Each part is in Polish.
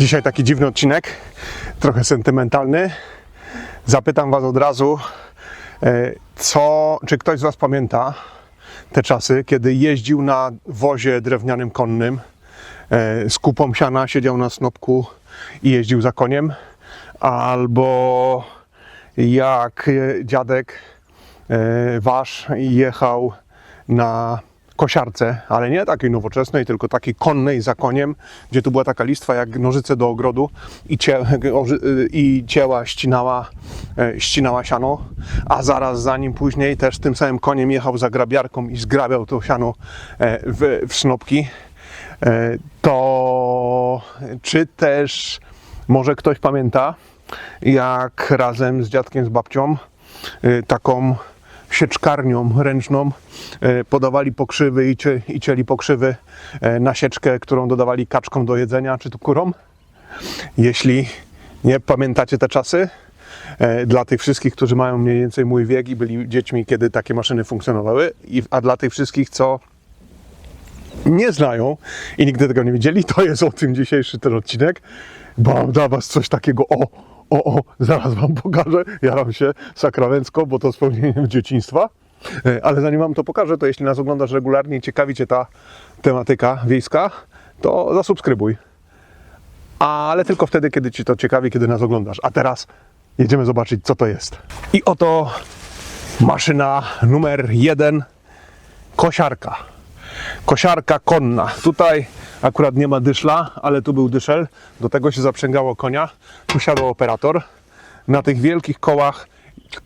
Dzisiaj taki dziwny odcinek, trochę sentymentalny. Zapytam Was od razu, e, co, czy ktoś z Was pamięta te czasy, kiedy jeździł na wozie drewnianym konnym e, z kupą siana, siedział na snopku i jeździł za koniem, albo jak e, dziadek Wasz jechał na kosiarce, ale nie takiej nowoczesnej, tylko takiej konnej za koniem, gdzie tu była taka listwa jak nożyce do ogrodu i, cie, oży- i ścinała, e, ścinała siano, a zaraz za nim później też tym samym koniem jechał za grabiarką i zgrabiał to siano e, w, w snopki. E, To czy też może ktoś pamięta, jak razem z dziadkiem, z babcią y, taką sieczkarnią ręczną y, podawali pokrzywy i, cie, i cieli pokrzywy y, na sieczkę, którą dodawali kaczkom do jedzenia, czy tu kurom. Jeśli nie pamiętacie te czasy, e, dla tych wszystkich, którzy mają mniej więcej mój wiek i byli dziećmi, kiedy takie maszyny funkcjonowały, a dla tych wszystkich, co nie znają i nigdy tego nie widzieli, to jest o tym dzisiejszy ten odcinek, bo mam dla Was coś takiego, o, o, o, zaraz Wam pokażę, jaram się sakramencko, bo to wspomnieniem dzieciństwa, E, ale zanim Wam to pokażę, to jeśli nas oglądasz regularnie i ciekawi Cię ta tematyka wiejska, to zasubskrybuj. Ale tylko wtedy, kiedy Ci to ciekawi, kiedy nas oglądasz. A teraz jedziemy zobaczyć, co to jest. I oto maszyna numer jeden, kosiarka kosiarka konna. Tutaj akurat nie ma dyszla, ale tu był dyszel. Do tego się zaprzęgało konia. Tu siadł operator. Na tych wielkich kołach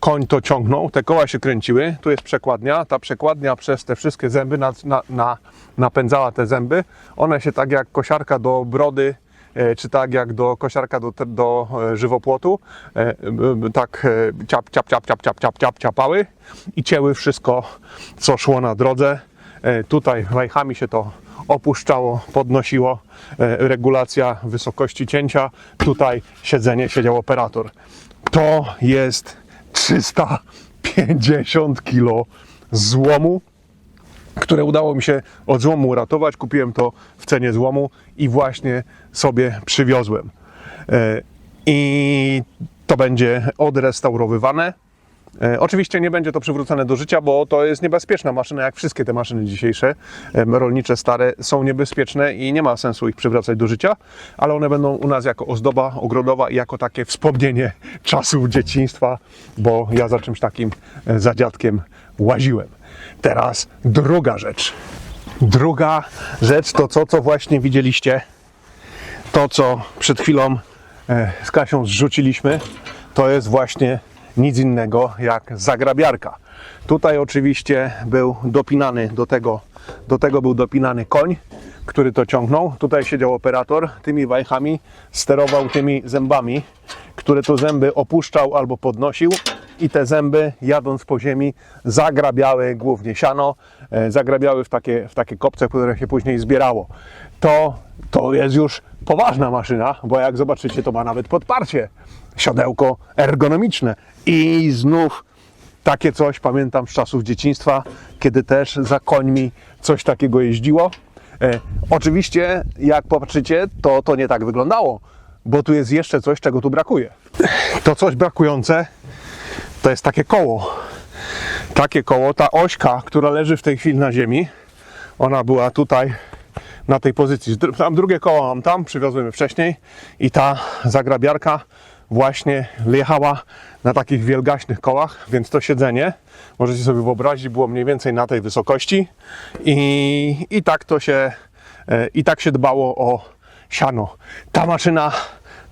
koń to ciągnął, te koła się kręciły, tu jest przekładnia, ta przekładnia przez te wszystkie zęby na, na, na, napędzała te zęby, one się tak jak kosiarka do brody, e, czy tak jak do kosiarka do, do e, żywopłotu, e, tak ciap, ciap, ciap, ciap, ciap, ciap, ciapały i cięły wszystko, co szło na drodze. E, Tutaj wajchami się to opuszczało, podnosiło, e, regulacja wysokości cięcia. Tutaj siedzenie siedział operator. To jest 350 kg złomu, które udało mi się od złomu uratować. Kupiłem to w cenie złomu i właśnie sobie przywiozłem. E, I to będzie odrestaurowywane. E, Oczywiście nie będzie to przywrócone do życia, bo to jest niebezpieczna maszyna, jak wszystkie te maszyny dzisiejsze, rolnicze, stare, są niebezpieczne i nie ma sensu ich przywracać do życia, ale one będą u nas jako ozdoba ogrodowa i jako takie wspomnienie czasów dzieciństwa, bo ja za czymś takim, e, za dziadkiem łaziłem. Teraz druga rzecz. Druga rzecz to co, co właśnie widzieliście, to co przed chwilą e, z Kasią zrzuciliśmy, to jest właśnie nic innego jak zagrabiarka. Tutaj oczywiście był dopinany do tego, do tego był dopinany koń, który to ciągnął. Tutaj siedział operator, tymi wajchami sterował tymi zębami, które to zęby opuszczał albo podnosił i te zęby jadąc po ziemi zagrabiały głównie siano, e, zagrabiały w takie, w takie kopce, które się później zbierało. To, to jest już poważna maszyna, bo jak zobaczycie, to ma nawet podparcie, siodełko ergonomiczne i znów takie coś pamiętam z czasów dzieciństwa, kiedy też za końmi coś takiego jeździło. E, oczywiście, jak popatrzycie, to to nie tak wyglądało, bo tu jest jeszcze coś, czego tu brakuje. To coś brakujące to jest takie koło. Takie koło, ta ośka, która leży w tej chwili na ziemi, ona była tutaj na tej pozycji. Tam drugie koło mam tam, przywiozłem je wcześniej i ta zagrabiarka właśnie jechała na takich wielgaśnych kołach, więc to siedzenie, możecie sobie wyobrazić, było mniej więcej na tej wysokości i, i tak to się, e, i tak się dbało o siano. Ta maszyna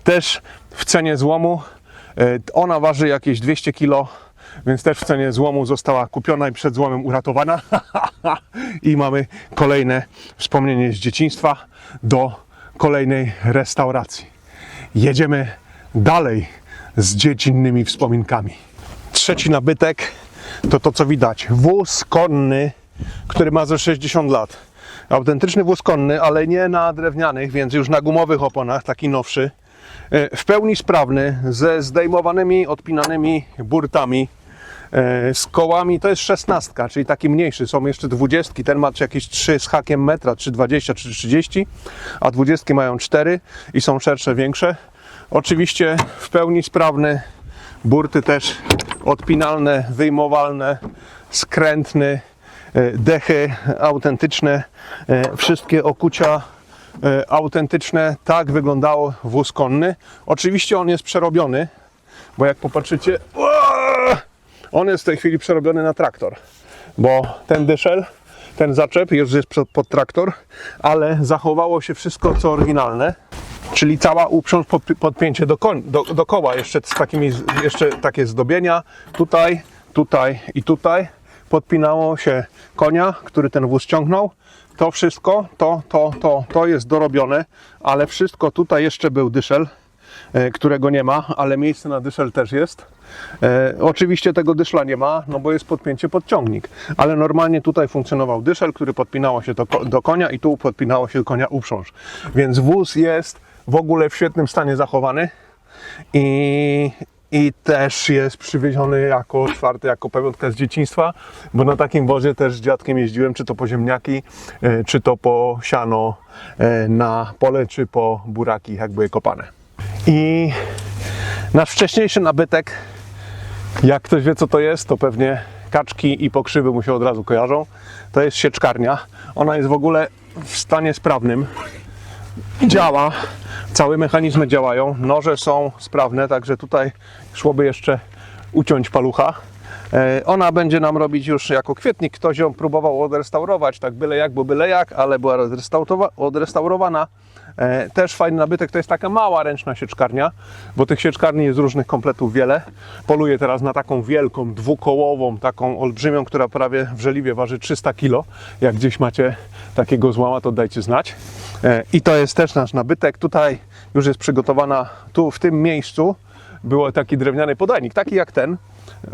też w cenie złomu, ona waży jakieś 200 kg, więc też w cenie złomu została kupiona i przed złomem uratowana. I mamy kolejne wspomnienie z dzieciństwa do kolejnej restauracji. Jedziemy dalej z dziecinnymi wspominkami. Trzeci nabytek to to, co widać. Wóz konny, który ma ze 60 lat. Autentyczny wóz konny, ale nie na drewnianych, więc już na gumowych oponach, taki nowszy. E, W pełni sprawny, ze zdejmowanymi, odpinanymi burtami. E, Z kołami to jest szesnastka, czyli taki mniejszy. Są jeszcze dwudziestki. Ten ma jakieś 3 z hakiem metra, 3,20 czy 30, a dwudziestki mają 4 i są szersze, większe. Oczywiście w pełni sprawny. Burty też odpinalne, wyjmowalne, skrętny, e, dechy autentyczne, wszystkie okucia autentyczne. Tak wyglądał wóz konny. Oczywiście on jest przerobiony, bo jak popatrzycie, on jest w tej chwili przerobiony na traktor, bo ten dyszel, ten zaczep już jest pod, traktor, ale zachowało się wszystko co oryginalne. Czyli cała uprząż pod, podpięcie do, koń, do, do koła, jeszcze z takimi, jeszcze takie zdobienia tutaj, tutaj i tutaj. Podpinało się konia, który ten wóz ciągnął. To wszystko, to, to, to, to jest dorobione, ale wszystko tutaj jeszcze był dyszel, e, którego nie ma, ale miejsce na dyszel też jest. E, oczywiście tego dyszla nie ma, no bo jest podpięcie pod ciągnik, ale normalnie tutaj funkcjonował dyszel, który podpinało się do, do konia i tu podpinało się do konia uprząż. Więc wóz jest w ogóle w świetnym stanie zachowany i, i też jest przywieziony jako czwarty, jako pamiątka z dzieciństwa, bo na takim wozie też z dziadkiem jeździłem, czy to po ziemniaki, e, czy to po siano e, na pole, czy po buraki, jak były kopane. I nasz wcześniejszy nabytek, jak ktoś wie co to jest, to pewnie kaczki i pokrzywy mu się od razu kojarzą. To jest sieczkarnia. Ona jest w ogóle w stanie sprawnym działa, całe mechanizmy działają, noże są sprawne, także tutaj szłoby jeszcze uciąć palucha. E, Ona będzie nam robić już jako kwietnik. Ktoś ją próbował odrestaurować, tak byle jak, bo byle jak, ale była odrestaurowa- odrestaurowana. E, Też fajny nabytek, to jest taka mała ręczna sieczkarnia, bo tych sieczkarni jest różnych kompletów wiele. Poluję teraz na taką wielką, dwukołową, taką olbrzymią, która prawie w żeliwie waży 300 kg. Jak gdzieś macie takiego złama, to dajcie znać. E, I to jest też nasz nabytek. Tutaj już jest przygotowana, tu w tym miejscu był taki drewniany podajnik, taki jak ten.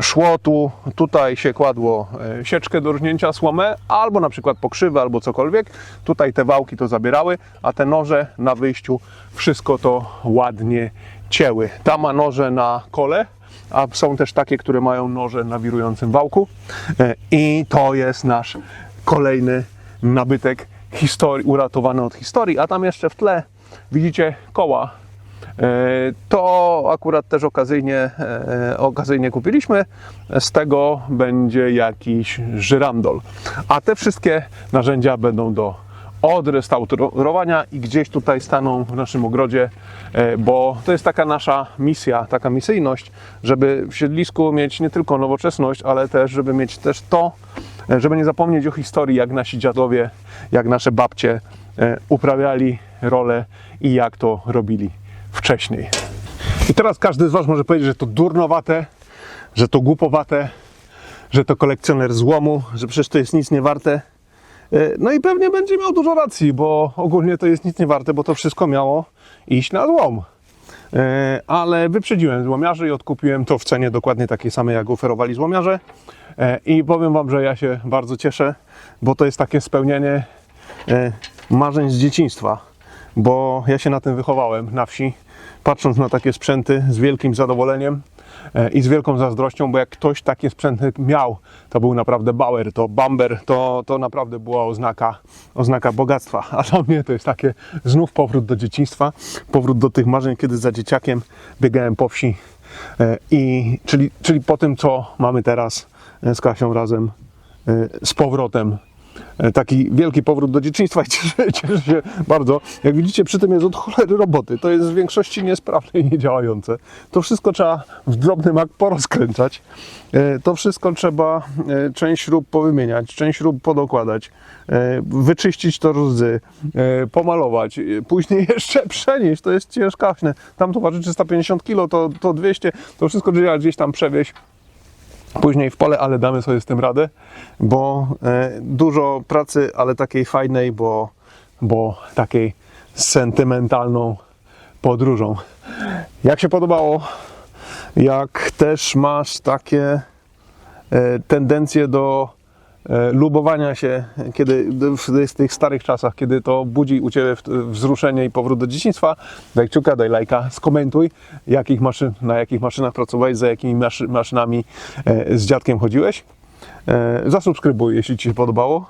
Szło tu, tutaj się kładło e, sieczkę do rżnięcia, słomę, albo na przykład pokrzywy, albo cokolwiek. Tutaj te wałki to zabierały, a te noże na wyjściu wszystko to ładnie cięły. Ta ma noże na kole, a są też takie, które mają noże na wirującym wałku. E, I to jest nasz kolejny nabytek historii, uratowany od historii, a tam jeszcze w tle widzicie koła. E, To akurat też okazyjnie, e, okazyjnie kupiliśmy. Z tego będzie jakiś żyrandol. A te wszystkie narzędzia będą do odrestaurowania i gdzieś tutaj staną w naszym ogrodzie, e, bo to jest taka nasza misja, taka misyjność, żeby w siedlisku mieć nie tylko nowoczesność, ale też, żeby mieć też to, żeby nie zapomnieć o historii, jak nasi dziadowie, jak nasze babcie uprawiali rolę i jak to robili wcześniej. I teraz każdy z Was może powiedzieć, że to durnowate, że to głupowate, że to kolekcjoner złomu, że przecież to jest nic nie warte. E, No i pewnie będzie miał dużo racji, bo ogólnie to jest nic nie warte, bo to wszystko miało iść na złom. E, Ale wyprzedziłem złomiarzy i odkupiłem to w cenie dokładnie takiej samej, jak oferowali złomiarze. E, I powiem Wam, że ja się bardzo cieszę, bo to jest takie spełnienie marzeń z dzieciństwa, bo ja się na tym wychowałem na wsi, patrząc na takie sprzęty z wielkim zadowoleniem e, i z wielką zazdrością, bo jak ktoś takie sprzęty miał, to był naprawdę bauer, to bamber, to, to naprawdę była oznaka, oznaka bogactwa. A dla mnie to jest takie znów powrót do dzieciństwa, powrót do tych marzeń, kiedy za dzieciakiem biegałem po wsi. E, I, czyli, czyli po tym, co mamy teraz e, z Kasią razem z powrotem taki wielki powrót do dzieciństwa i cieszę, cieszę się bardzo. Jak widzicie, przy tym jest od cholery roboty. To jest w większości niesprawne i niedziałające. To wszystko trzeba w drobny mak porozkręcać. E, To wszystko trzeba e, część śrub powymieniać, część śrub podokładać, e, wyczyścić to rdzy, e, pomalować, e, później jeszcze przenieść. To jest ciężkaśne. Tam to waży 350 kg, to, to 200, to wszystko trzeba gdzieś tam przewieźć później w pole, ale damy sobie z tym radę, bo e, dużo pracy, ale takiej fajnej, bo, bo takiej sentymentalną podróżą. Jak się podobało? Jak też masz takie e, tendencje do lubowania się, kiedy w tych starych czasach, kiedy to budzi u Ciebie wzruszenie i powrót do dzieciństwa, daj kciuka, daj lajka, skomentuj, jakich maszyn, na jakich maszynach pracowałeś, za jakimi maszy, maszynami e, z dziadkiem chodziłeś. E, Zasubskrybuj, jeśli Ci się podobało.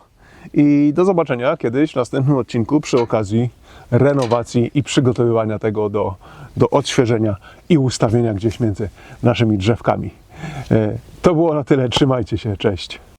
I do zobaczenia kiedyś w następnym odcinku przy okazji renowacji i przygotowywania tego do, do odświeżenia i ustawienia gdzieś między naszymi drzewkami. E, To było na tyle. Trzymajcie się. Cześć.